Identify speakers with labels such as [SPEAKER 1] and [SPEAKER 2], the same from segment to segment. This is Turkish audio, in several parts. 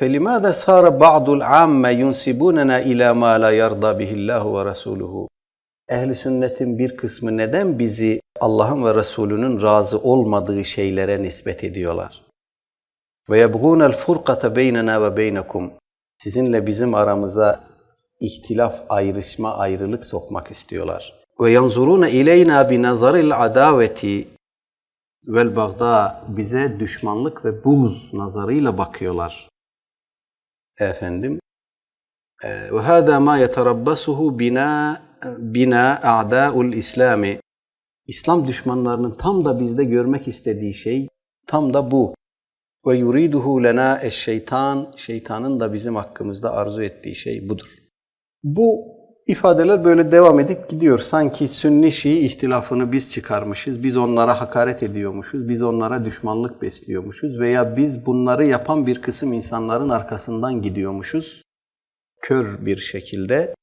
[SPEAKER 1] فَلِمَاذَا صَارَ بَعْضُ الْعَامَّ يُنْسِبُونَنَا إِلَى مَا لَا يَرْضَى بِهِ اللّٰهُ وَرَسُولُهُ Ehli sünnetin bir kısmı neden bizi Allah'ın ve Resulünün razı olmadığı şeylere nispet ediyorlar? Ve yebgûnel furkate beynena ve beynekum. Sizinle bizim aramıza ihtilaf, ayrışma, ayrılık sokmak istiyorlar. Ve yanzuruna ileyna bi nazaril adaveti vel bagda bize düşmanlık ve buz nazarıyla bakıyorlar. Efendim e, ve hâzâ mâ yeterabbasuhu bina bina a'dâ'ul İslami İslam düşmanlarının tam da bizde görmek istediği şey tam da bu. Ve yuriduhu lena eşşeytan şeytanın da bizim hakkımızda arzu ettiği şey budur. Bu ifadeler böyle devam edip gidiyor. Sanki Sünni Şii ihtilafını biz çıkarmışız, biz onlara hakaret ediyormuşuz, biz onlara düşmanlık besliyormuşuz veya biz bunları yapan bir kısım insanların arkasından gidiyormuşuz. Kör bir şekilde.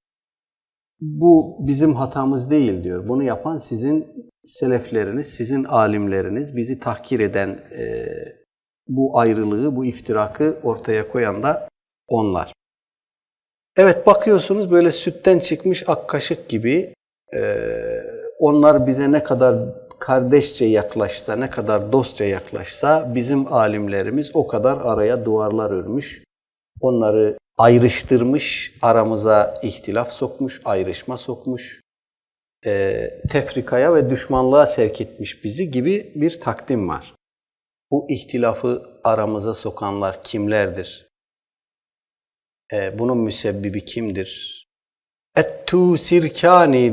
[SPEAKER 1] Bu bizim hatamız değil diyor. Bunu yapan sizin selefleriniz, sizin alimleriniz, bizi tahkir eden e, bu ayrılığı, bu iftirakı ortaya koyan da onlar. Evet bakıyorsunuz böyle sütten çıkmış ak kaşık gibi e, onlar bize ne kadar kardeşçe yaklaşsa, ne kadar dostça yaklaşsa bizim alimlerimiz o kadar araya duvarlar örmüş. Onları ayrıştırmış, aramıza ihtilaf sokmuş, ayrışma sokmuş, e, tefrikaya ve düşmanlığa sevk etmiş bizi gibi bir takdim var. Bu ihtilafı aramıza sokanlar kimlerdir? E, bunun müsebbibi kimdir? Et-Tu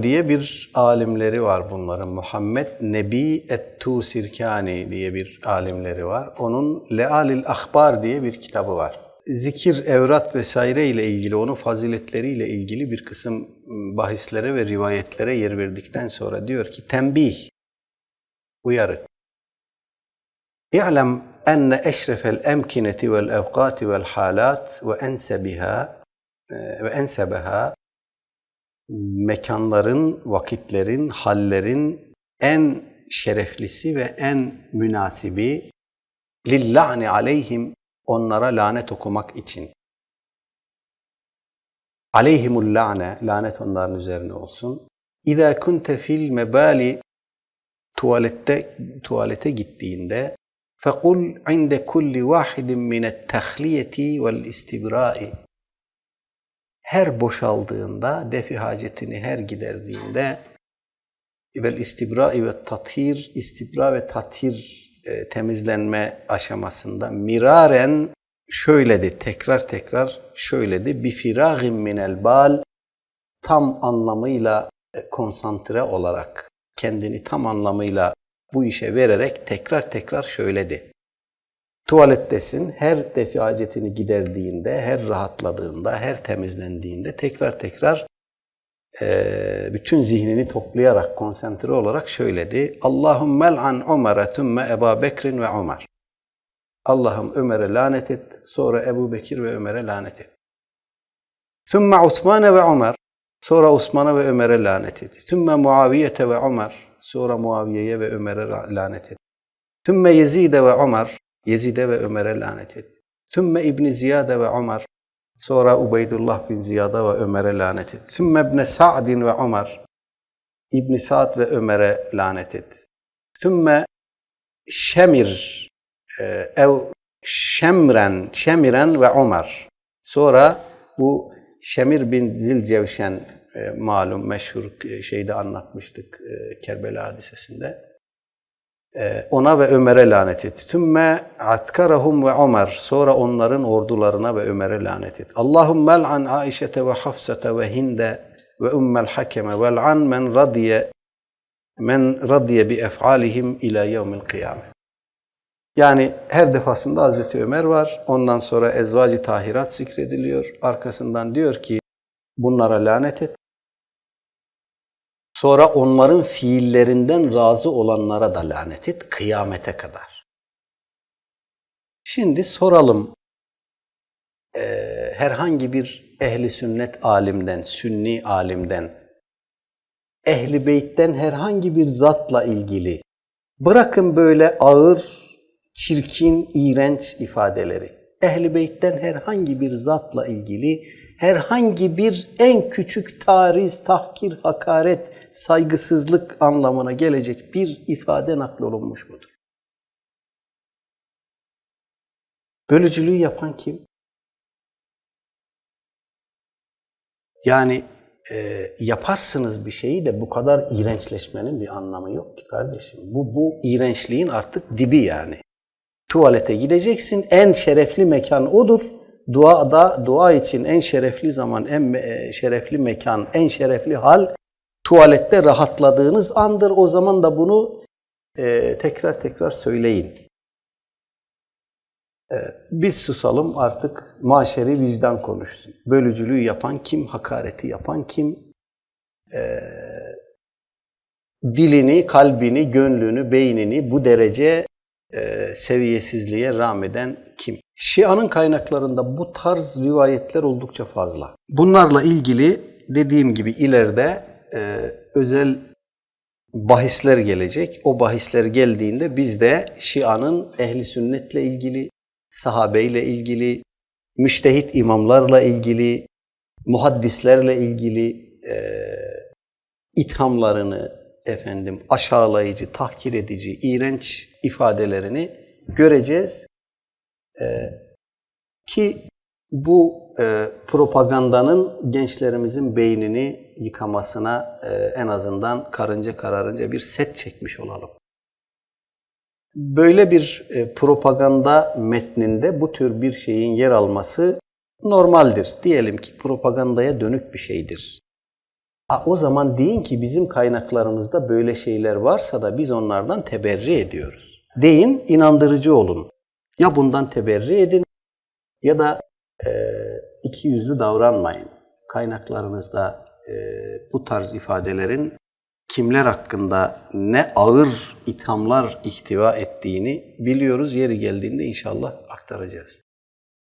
[SPEAKER 1] diye bir alimleri var bunların. Muhammed Nebi Et-Tu diye bir alimleri var. Onun Lealil Ahbar diye bir kitabı var. Zikir, evrat vesaire ile ilgili, onun faziletleriyle ilgili bir kısım bahislere ve rivayetlere yer verdikten sonra diyor ki tembih, uyarı. İ'lem enne eşrefel emkineti vel evkati vel halat ve ensebiha ve ensebeha mekanların, vakitlerin, hallerin en şereflisi ve en münasibi lillahni aleyhim onlara lanet okumak için. Aleyhimul la'ne, lanet onların üzerine olsun. İza kunte fil mebali tuvalette tuvalete gittiğinde فَقُلْ عِنْدَ كُلِّ وَاحِدٍ مِنَ التَّخْلِيَةِ وَالْاِسْتِبْرَاءِ Her boşaldığında, defi hacetini her giderdiğinde vel istibrai ve tathir, istibra ve tathir e, temizlenme aşamasında miraren şöyledi, tekrar tekrar şöyledi. Bifiragim minel bal tam anlamıyla e, konsantre olarak, kendini tam anlamıyla bu işe vererek tekrar tekrar şöyledi. Tuvalettesin, her defi hacetini giderdiğinde, her rahatladığında, her temizlendiğinde tekrar tekrar e, bütün zihnini toplayarak, konsantre olarak şöyledi. Allahümme mel'an Umar'e tümme Eba Bekrin ve Umar. Allah'ım Ömer'e lanet et, sonra Ebu Bekir ve Ömer'e lanet et. Sümme Osman'e ve Ömer, sonra Osman'a ve Ömer'e lanet et. Sümme Muaviyete ve Ömer, sonra Muaviye'ye ve Ömer'e lanet et. Sümme Yezid'e ve Ömer, Yezid'e ve Ömer'e lanet et. Sümme İbni Ziyade ve Ömer, sonra Ubeydullah bin Ziyad'a ve Ömer'e lanet et. Sümme İbni Sa'din ve Ömer, İbni Sa'd ve Ömer'e lanet et. Sümme Şemir, e, ev Şemren, Şemiren ve Ömer. Sonra bu Şemir bin Zilcevşen e, malum meşhur e, şeyde anlatmıştık e, Kerbela hadisesinde. E, ona ve Ömer'e lanet et. Sümme atkarahum ve Ömer. Sonra onların ordularına ve Ömer'e lanet et. Allahum mel'an Aişete ve Hafsete ve Hinde ve Ummel Hakeme vel'an men radiye men radiye bi ef'alihim ila yevmil kıyamet. Yani her defasında Hazreti Ömer var. Ondan sonra ezvacı tahirat zikrediliyor. Arkasından diyor ki bunlara lanet et. Sonra onların fiillerinden razı olanlara da lanet et kıyamete kadar. Şimdi soralım e, herhangi bir ehli sünnet alimden, sünni alimden, ehli beytten herhangi bir zatla ilgili bırakın böyle ağır, çirkin, iğrenç ifadeleri. Ehli Beyt'ten herhangi bir zatla ilgili herhangi bir en küçük tariz, tahkir, hakaret, saygısızlık anlamına gelecek bir ifade naklolunmuş mudur? Bölücülüğü yapan kim? Yani e, yaparsınız bir şeyi de bu kadar iğrençleşmenin bir anlamı yok ki kardeşim. Bu, bu iğrençliğin artık dibi yani. Tuvalete gideceksin, en şerefli mekan odur. Duada, dua için en şerefli zaman, en e, şerefli mekan, en şerefli hal tuvalette rahatladığınız andır. O zaman da bunu e, tekrar tekrar söyleyin. E, biz susalım artık maşeri vicdan konuşsun. Bölücülüğü yapan kim, hakareti yapan kim, e, dilini, kalbini, gönlünü, beynini bu derece e, seviyesizliğe rağmeden kim? Şia'nın kaynaklarında bu tarz rivayetler oldukça fazla. Bunlarla ilgili dediğim gibi ileride e, özel bahisler gelecek. O bahisler geldiğinde biz de Şia'nın ehli sünnetle ilgili, sahabeyle ilgili, müştehit imamlarla ilgili, muhaddislerle ilgili e, ithamlarını, efendim aşağılayıcı, tahkir edici, iğrenç ifadelerini göreceğiz. E, ki bu e, propagandanın gençlerimizin beynini yıkamasına e, en azından karınca kararınca bir set çekmiş olalım. Böyle bir e, propaganda metninde bu tür bir şeyin yer alması normaldir. Diyelim ki propagandaya dönük bir şeydir. Ha, o zaman deyin ki bizim kaynaklarımızda böyle şeyler varsa da biz onlardan teberri ediyoruz. Deyin, inandırıcı olun. Ya bundan teberri edin ya da e, iki yüzlü davranmayın. Kaynaklarınızda e, bu tarz ifadelerin kimler hakkında ne ağır ithamlar ihtiva ettiğini biliyoruz. Yeri geldiğinde inşallah aktaracağız.